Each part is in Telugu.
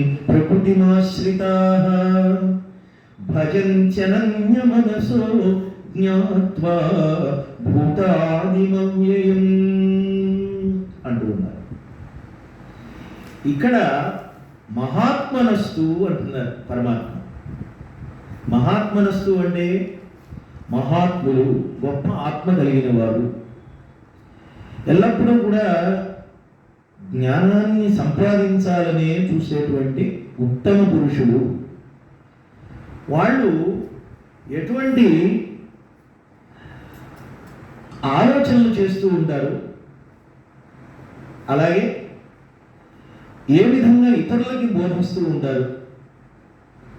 ప్రకృతిమాశ్రితాः భజంత్యనన్యమనసో జ్ఞాత్వా భూతాదిమవ్యయం అంటూ ఉన్నారు. ఇక్కడ మహాత్మనస్తు అంటున్నారు పరమాత్మ. మహాత్మనస్తు అంటే మహాత్ములు గొప్ప ఆత్మ కలిగిన వారు. ఎల్లప్పుడూ కూడా జ్ఞానాన్ని సంపాదించాలనే చూసేటువంటి ఉత్తమ పురుషులు. వాళ్ళు ఎటువంటి ఆలోచనలు చేస్తూ ఉంటారు. అలాగే ఏ విధంగా ఇతరులకి బోధిస్తూ ఉంటారు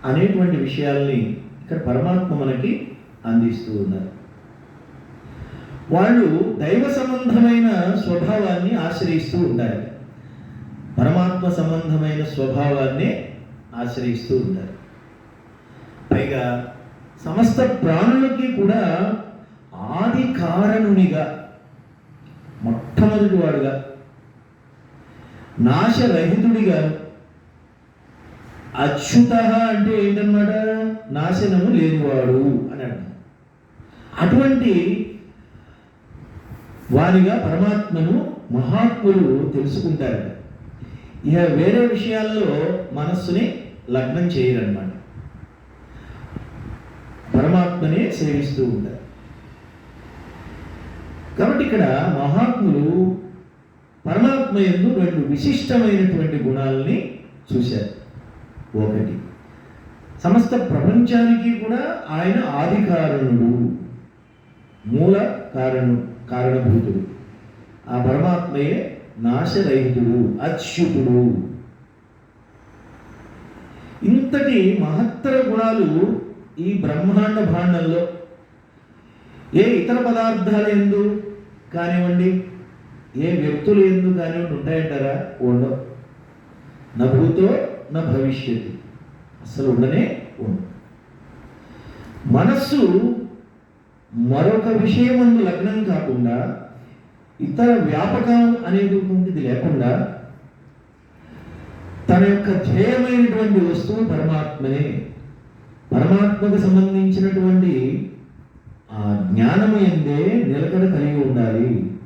అనేటువంటి విషయాల్ని ఇక్కడ పరమాత్మ మనకి అందిస్తూ ఉన్నారు. వాళ్ళు దైవ సంబంధమైన స్వభావాన్ని ఆశ్రయిస్తూ ఉంటారు. పరమాత్మ సంబంధమైన స్వభావాన్ని ఆశ్రయిస్తూ ఉంటారు. పైగా సమస్త ప్రాణులకి కూడా ఆది కారణునిగా మొట్టమొదటి వాడుగా నాశరహితుడిగా అచ్యుత అంటే ఏంటన్నమాట? నాశనము లేనివాడు అని అర్థం. అటువంటి వారిగా పరమాత్మను మహాత్ములు తెలుసుకుంటారు ఇక వేరే విషయాల్లో మనస్సుని లగ్నం చేయరన్నమాట. పరమాత్మనే సేవిస్తూ ఉంటారు. కాబట్టి ఇక్కడ మహాత్ములు పరమాత్మ ఎందు రెండు విశిష్టమైనటువంటి గుణాలని చూశారు. ఒకటి సమస్త ప్రపంచానికి కూడా ఆయన ఆది కారణుడు మూల కారణు కారణభూతుడు. ఆ పరమాత్మయే నాశరహితుడు అచ్యుతుడు. ఇంతటి మహత్తర గుణాలు ఈ బ్రహ్మాండ భాండంలో. ఏ ఇతర పదార్థాలు ఎందు కానివ్వండి ఏ వ్యక్తులు ఎందు కానివ్వండి ఉంటాయంటారా? ఉండవు. నా భూతో నా భవిష్యత్తు. అసలు ఉండనే ఉండవు. మనస్సు మరొక విషయమందు లగ్నం కాకుండా ఇతర వ్యాపకం అనేటువంటిది లేకుండా తన యొక్క ధ్యేయమైనటువంటి వస్తువు పరమాత్మనే. పరమాత్మకు సంబంధించినటువంటి ఆ జ్ఞానము ఎందే నిలకడ కలిగి ఉండాలి.